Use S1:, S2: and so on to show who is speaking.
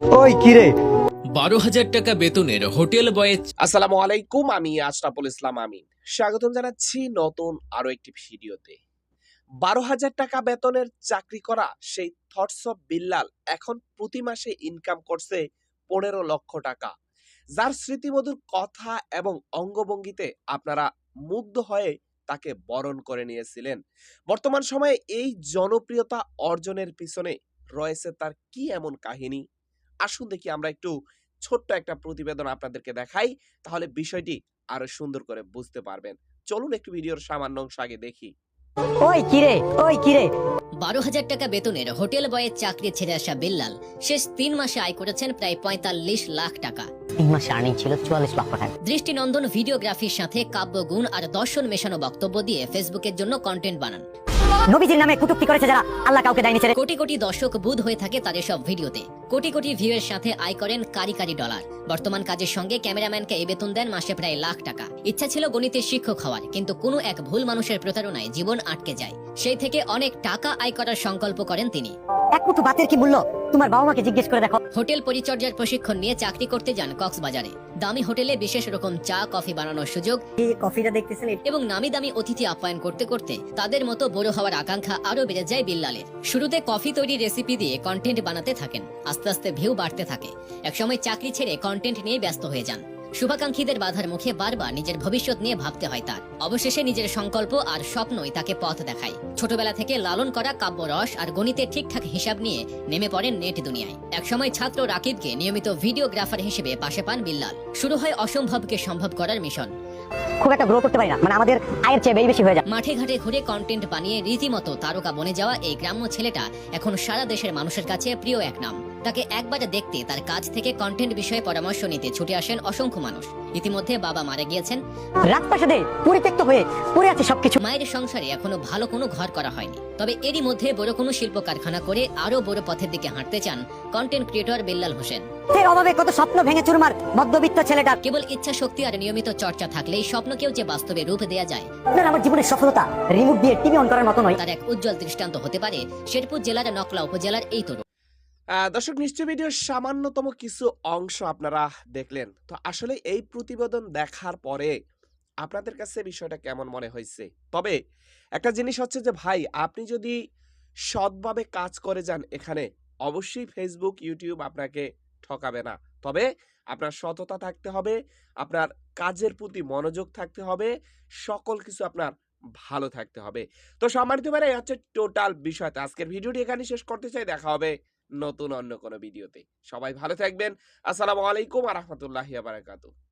S1: ওই কিরে
S2: বারো হাজার টাকা বেতনের হোটেল বয়ে
S3: আসসালামু আলাইকুম আমি আশরাফুল ইসলাম আমিন। স্বাগতম জানাচ্ছি নতুন আরও একটি ভিডিওতে। বারো হাজার টাকা বেতনের চাকরি করা সেই থটস অফ বিল্লাল এখন প্রতি মাসে ইনকাম করছে পনেরো লক্ষ টাকা। যার স্মৃতিমধুর কথা এবং অঙ্গভঙ্গিতে আপনারা মুগ্ধ হয়ে তাকে বরণ করে নিয়েছিলেন। বর্তমান সময়ে এই জনপ্রিয়তা অর্জনের পিছনে রয়েছে তার কি এমন কাহিনী? আসুন দেখি আমরা একটু ছোট্ট একটা প্রতিবেদন আপনাদেরকে দেখাই তাহলে বিষয়টি আরও সুন্দর করে বুঝতে পারবেন। চলুন একটু ভিডিওর সামান্য অংশ আগে দেখি।
S1: ওই কিরে ওই কিরে
S4: বারো হাজার টাকা বেতনের হোটেল বয়ের চাকরি ছেড়ে আসা বিল্লাল শেষ তিন মাসে আয় করেছেন প্রায় পঁয়তাল্লিশ লাখ টাকা।
S1: তিন মাসে আর্নিং ছিল চুয়াল্লিশ লক্ষ টাকা।
S4: দৃষ্টিনন্দন ভিডিওগ্রাফির সাথে কাব্যগুণ আর দর্শন মেশানো বক্তব্য দিয়ে ফেসবুকের জন্য কন্টেন্ট বানান।
S1: নবীজির নামে কুটুক্তি করেছে যারা আল্লাহ কাউকে দেয়নি ছেড়ে।
S4: কোটি কোটি দর্শক বুধ হয়ে থাকে তাদের সব ভিডিওতে। কোটি কোটি ভিউয়ের সাথে আয় করেন কারি কারি ডলার। বর্তমান কাজের সঙ্গে ক্যামেরাম্যানকে এই বেতন দেন মাসে প্রায় লাখ টাকা। ইচ্ছা ছিল গণিতের শিক্ষক হওয়ার কিন্তু কোনো এক ভুল মানুষের প্রতারণায় জীবন আটকে যায়। সেই থেকে অনেক টাকা আয় করার সংকল্প করেন তিনি।
S1: এক মুঠো ভাতের কি মূল্য? তোমার বাবা মাকে জিজ্ঞেস করে দেখো।
S4: হোটেল পরিচর্যার প্রশিক্ষণ নিয়ে চাকরি করতে যান কক্সবাজারে। দামি হোটেলে বিশেষ রকম চা কফি বানানোর সুযোগ
S1: এই কফিটা দেখতেছেন?
S4: এবং নামি দামি অতিথি আপ্যায়ন করতে করতে তাদের মতো বড় হওয়ার আকাঙ্ক্ষা আরও বেড়ে যায় বিল্লালের। শুরুতে কফি তৈরি রেসিপি দিয়ে কন্টেন্ট বানাতে থাকেন। আস্তে আস্তে ভিউ বাড়তে থাকে। একসময় চাকরি ছেড়ে কন্টেন্ট নিয়ে ব্যস্ত হয়ে যান। শুভাকাঙ্ক্ষীদের বাধার মুখে বারবার নিজের ভবিষ্যৎ নিয়ে ভাবতে হয় তার। অবশেষে নিজের সংকল্প আর স্বপ্নই তাকে পথ দেখায়। ছোটবেলা থেকে লালন করা কাব্যরস আর গণিতের ঠিকঠাক হিসাব নিয়ে নেমে পড়েন নেট দুনিয়ায়। একসময় ছাত্র রাকিবকে নিয়মিত ভিডিওগ্রাফার হিসেবে পাশে পান বিল্লাল। শুরু হয় অসম্ভবকে সম্ভব করার মিশন।
S1: খুব একটা গ্রো করতে পারি না। মানে আমাদের আয়ের চেয়ে বেশি হয়ে যায়।
S4: মাঠে ঘাটে ঘুরে কন্টেন্ট বানিয়ে রীতিমতো তারকা বনে যাওয়া এই গ্রাম্য ছেলেটা এখন সারা দেশের মানুষের কাছে প্রিয় এক নাম। তাকে একবার দেখতে তার কাছ থেকে কন্টেন্ট বিষয়ে পরামর্শ নিতে ছুটে আসেন অসংখ্য মানুষ। ইতিমধ্যে বাবা মারা গিয়েছেন।
S1: রাজপ্রাসাদে পরিত্যক্ত হয়ে পড়ে আছে সবকিছু।
S4: মায়ের সংসারে এখনও ভালো কোনো ঘর করা হয়নি। তবে এরই মধ্যে বড় কোনো শিল্প কারখানা করে আরও বড় পথের দিকে হাঁটতে চান কন্টেন্ট ক্রিয়েটর বিল্লাল হোসেন।
S1: এর অভাবে কত স্বপ্ন ভেঙে চুরমার মধ্যবিত্ত ছেলেটা।
S4: কেবল ইচ্ছা শক্তি আর নিয়মিত চর্চা থাকলেই স্বপ্নকেও যে বাস্তবে রূপ দেয়া যায়।
S1: আপনার আমার জীবনের সফলতা রিমোট দিয়ে টিভি অন করার মতো নয়।
S4: তার এক উজ্জ্বল দৃষ্টান্ত হতে পারে শেরপুর জেলার নকলা উপজেলার এই তরুণ।
S3: দর্শক নিশ্চয় ভিডিওর সামান্যতম কিছু অংশ আপনারা দেখলেন। তো আসলে এই প্রতিবেদন দেখার পরে আপনাদের কাছে বিষয়টা কেমন মনে হয়েছে? তবে একটা জিনিস হচ্ছে যে, ভাই, আপনি যদি সৎভাবে কাজ করে যান এখানে, অবশ্যই ফেসবুক ইউটিউব আপনাকে ঠকাবে না। তবে আপনার সততা থাকতে হবে, আপনার কাজের প্রতি মনোযোগ থাকতে হবে, সকল কিছু আপনার ভালো থাকতে হবে। তো সম্মানিত ভাই হচ্ছে টোটাল বিষয়টা। আজকের ভিডিওটি এখানে শেষ করতে চাই। দেখা হবে নতুন অন্য কোনো ভিডিওতে। সবাই ভালো থাকবেন। আসসালামু আলাইকুম আ রহমতুল্লাহ বারাকাতু।